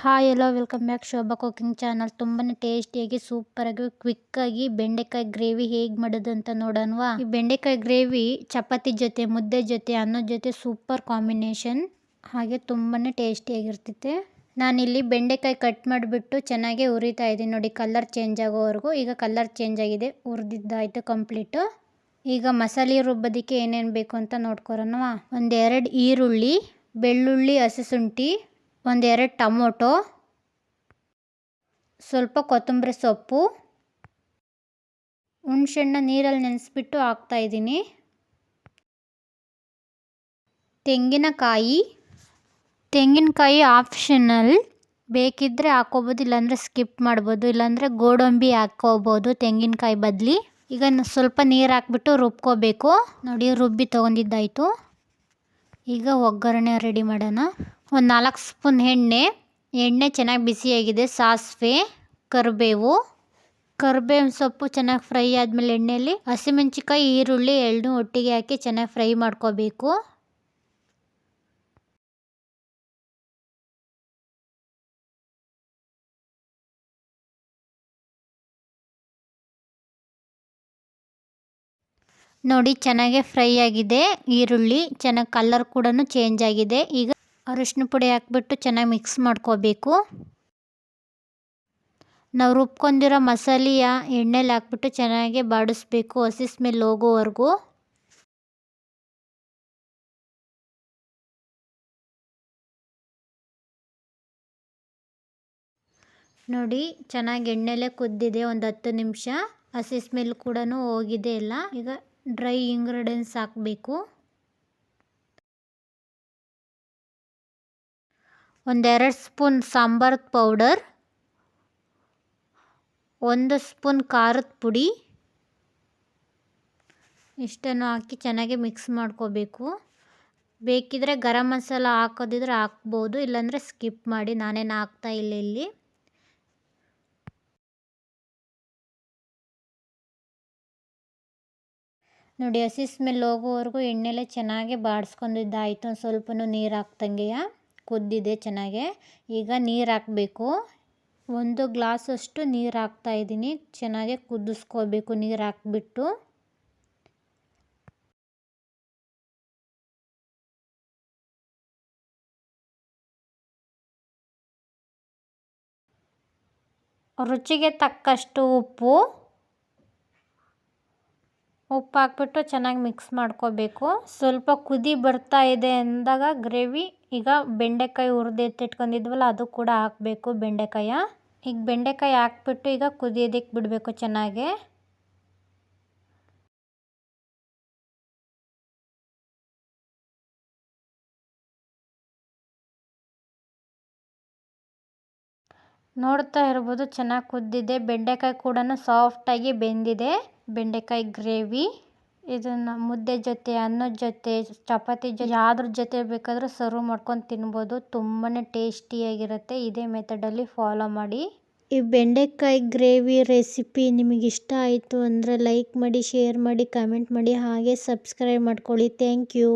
Hi hello welcome back Shobha cooking channel ತುಂಬಾ ಟೇಸ್ಟಿಯಾಗಿ ಸೂಪರಾಗಿ ಕ್ವಿಕ್ಕಾಗಿ ಬೆಂಡೆಕಾಯಿ ಗ್ರೇವಿ ಹೇಗೆ ಮಾಡೋದು ಅಂತ ನೋಡೋಣವಾ? ಈ ಬೆಂಡೆಕಾಯಿ ಗ್ರೇವಿ ಚಪಾತಿ ಜೊತೆ, ಮುದ್ದೆ ಜೊತೆ, ಅನ್ನದ ಜೊತೆ ಸೂಪರ್ ಕಾಂಬಿನೇಷನ್ ಹಾಗೆ ತುಂಬಾ ಟೇಸ್ಟಿಯಾಗಿರ್ತೈತೆ ನಾನಿಲ್ಲಿ ಬೆಂಡೆಕಾಯಿ ಕಟ್ ಮಾಡಿಬಿಟ್ಟು ಚೆನ್ನಾಗಿ ಉರಿತಾ ಇದ್ದೀನಿ ನೋಡಿ ಕಲರ್ ಚೇಂಜ್ ಆಗೋವರೆಗೂ. ಈಗ ಕಲರ್ ಚೇಂಜ್ ಆಗಿದೆ, ಹುರಿದಿದ್ದಾಯಿತು ಕಂಪ್ಲೀಟು ಈಗ ಮಸಾಲೆ ರುಬ್ಬೋದಕ್ಕೆ ಏನೇನು ಬೇಕು ಅಂತ ನೋಡ್ಕೊರೋಣವಾ ಒಂದೆರಡು ಈರುಳ್ಳಿ, ಬೆಳ್ಳುಳ್ಳಿ ಹಸಿಶುಂಠಿ ಒಂದೆರಡು ಟೊಮೊಟೊ, ಸ್ವಲ್ಪ ಕೊತ್ತಂಬರಿ ಸೊಪ್ಪು ಹುಣ್ಸೆಣ್ಣ ನೀರಲ್ಲಿ ನೆನೆಸ್ಬಿಟ್ಟು ಹಾಕ್ತಾಯಿದ್ದೀನಿ ತೆಂಗಿನಕಾಯಿ ತೆಂಗಿನಕಾಯಿ ಆಪ್ಷನಲ್. ಬೇಕಿದ್ದರೆ ಹಾಕೋಬೋದು ಇಲ್ಲಾಂದರೆ ಸ್ಕಿಪ್ ಮಾಡ್ಬೋದು, ಇಲ್ಲಾಂದರೆ ಗೋಡಂಬಿ ಹಾಕ್ಕೋಬೋದು ತೆಂಗಿನಕಾಯಿ ಬದಲಿ. ಈಗ ಸ್ವಲ್ಪ ನೀರು ಹಾಕ್ಬಿಟ್ಟು ರುಬ್ಕೋಬೇಕು. ನೋಡಿ, ರುಬ್ಬಿ ತೊಗೊಂಡಿದ್ದಾಯಿತು. ಈಗ ಒಗ್ಗರಣೆ ರೆಡಿ ಮಾಡೋಣ. ಒಂದು ನಾಲ್ಕು ಸ್ಪೂನ್ ಎಣ್ಣೆ. ಎಣ್ಣೆ ಚೆನ್ನಾಗಿ ಬಿಸಿಯಾಗಿದೆ ಸಾಸಿವೆ, ಕರಿಬೇವು. ಕರಿಬೇವಿನ ಸೊಪ್ಪು ಚೆನ್ನಾಗಿ ಫ್ರೈ ಆದಮೇಲೆ ಎಣ್ಣೆಯಲ್ಲಿ ಹಸಿಮೆಣ್ಸಿಕಾಯಿ ಈರುಳ್ಳಿ ಎರಡನ್ನೂ ಒಟ್ಟಿಗೆ ಹಾಕಿ ಚೆನ್ನಾಗಿ ಫ್ರೈ ಮಾಡ್ಕೋಬೇಕು. ನೋಡಿ ಚೆನ್ನಾಗೆ ಫ್ರೈ ಆಗಿದೆ. ಈರುಳ್ಳಿ ಚೆನ್ನಾಗಿ ಕಲರ್ ಕೂಡ ಚೇಂಜ್ ಆಗಿದೆ. ಈಗ ಅರಿಶಿನ ಪುಡಿ ಹಾಕ್ಬಿಟ್ಟು ಚೆನ್ನಾಗಿ ಮಿಕ್ಸ್ ಮಾಡ್ಕೋಬೇಕು. ನಾವು ರುಬ್ಕೊಂಡಿರೋ ಮಸಾಲೆಯ ಎಣ್ಣೆಲಿ ಹಾಕ್ಬಿಟ್ಟು ಚೆನ್ನಾಗಿ ಬಾಡಿಸ್ಬೇಕು, ಹಸಿ ಸ್ಮೆಲ್ ಹೋಗೋವರೆಗೂ. ನೋಡಿ, ಚೆನ್ನಾಗಿ ಎಣ್ಣೆಲೆ ಕುದ್ದಿದೆ ಒಂದು ಹತ್ತು ನಿಮಿಷ. ಹಸಿ ಸ್ಮೆಲ್ ಕೂಡ ಹೋಗಿದೆ ಎಲ್ಲ. ಈಗ ಡ್ರೈ ಇಂಗ್ರೀಡಿಯೆಂಟ್ಸ್ ಹಾಕಬೇಕು. ಒಂದೆರಡು ಸ್ಪೂನ್ ಸಾಂಬಾರ್ ಪೌಡರ್, ಒಂದು ಸ್ಪೂನ್ ಖಾರದ ಪುಡಿ. ಇಷ್ಟನ್ನು ಹಾಕಿ ಚೆನ್ನಾಗಿ ಮಿಕ್ಸ್ ಮಾಡ್ಕೋಬೇಕು. ಬೇಕಿದ್ರೆ ಗರಂ ಮಸಾಲ ಹಾಕೋದಿದ್ರೆ ಹಾಕ್ಬೋದು, ಇಲ್ಲಾಂದರೆ ಸ್ಕಿಪ್ ಮಾಡಿ, ನಾನೇನು ಹಾಕ್ತಾ ಇಲ್ಲ ಇಲ್ಲಿ. ನೋಡಿ, ಹಸಿ ಸ್ಮೆಲ್ ಹೋಗೋವರೆಗೂ ಎಣ್ಣೆಲೆ ಚೆನ್ನಾಗಿ ಬಾಡಿಸ್ಕೊಂಡಿದ್ದಾಯಿತು, ಒಂದು ಸ್ವಲ್ಪ ನೀರು ಹಾಕ್ದಂಗೆಯ. ಕುದ್ದಿದೆ ಚೆನ್ನಾಗೆ. ಈಗ ನೀರು ಹಾಕಬೇಕು. ಒಂದು ಗ್ಲಾಸಷ್ಟು ನೀರು ಇದ್ದೀನಿ. ಚೆನ್ನಾಗೆ ಕುದಿಸ್ಕೋಬೇಕು ನೀರು ಹಾಕ್ಬಿಟ್ಟು. ರುಚಿಗೆ ತಕ್ಕಷ್ಟು ಉಪ್ಪು. ಉಪ್ಪು ಹಾಕ್ಬಿಟ್ಟು ಚೆನ್ನಾಗಿ ಮಿಕ್ಸ್ ಮಾಡ್ಕೋಬೇಕು. ಸ್ವಲ್ಪ ಕುದಿ ಬರ್ತಾ ಇದೆ ಅಂದಾಗ ಗ್ರೇವಿ, ಈಗ ಬೆಂಡೆಕಾಯಿ ಹುರಿದೆತ್ತಿಟ್ಕೊಂಡಿದ್ವಲ್ಲ ಅದು ಕೂಡ ಹಾಕಬೇಕು ಬೆಂಡೆಕಾಯ. ಈಗ ಬೆಂಡೆಕಾಯಿ ಹಾಕ್ಬಿಟ್ಟು ಈಗ ಕುದಿಯೋದಕ್ಕೆ ಬಿಡಬೇಕು ಚೆನ್ನಾಗಿ. ನೋಡ್ತಾ ಇರ್ಬೋದು, ಚೆನ್ನಾಗಿ ಕುದ್ದಿದೆ. ಬೆಂಡೆಕಾಯಿ ಕೂಡ ಸಾಫ್ಟಾಗಿ ಬೆಂದಿದೆ. ಬೆಂಡೆಕಾಯಿ ಗ್ರೇವಿ ಇದನ್ನು ಮುದ್ದೆ ಜೊತೆ, ಅನ್ನದ ಜೊತೆ, ಚಪಾತಿ ಜೊತೆ, ಯಾವ್ದ್ರ ಜೊತೆ ಬೇಕಾದರೂ ಸರ್ವ್ ಮಾಡ್ಕೊಂಡು ತಿನ್ಬೋದು. ತುಂಬಾ ಟೇಸ್ಟಿಯಾಗಿರುತ್ತೆ ಇದೇ ಮೆಥಡಲ್ಲಿ ಫಾಲೋ ಮಾಡಿ. ಈ ಬೆಂಡೆಕಾಯಿ ಗ್ರೇವಿ ರೆಸಿಪಿ ನಿಮಗೆ ಇಷ್ಟ ಆಯಿತು ಅಂದರೆ ಲೈಕ್ ಮಾಡಿ ಶೇರ್ ಮಾಡಿ ಕಮೆಂಟ್ ಮಾಡಿ, ಹಾಗೆ ಸಬ್ಸ್ಕ್ರೈಬ್ ಮಾಡ್ಕೊಳ್ಳಿ. Thank you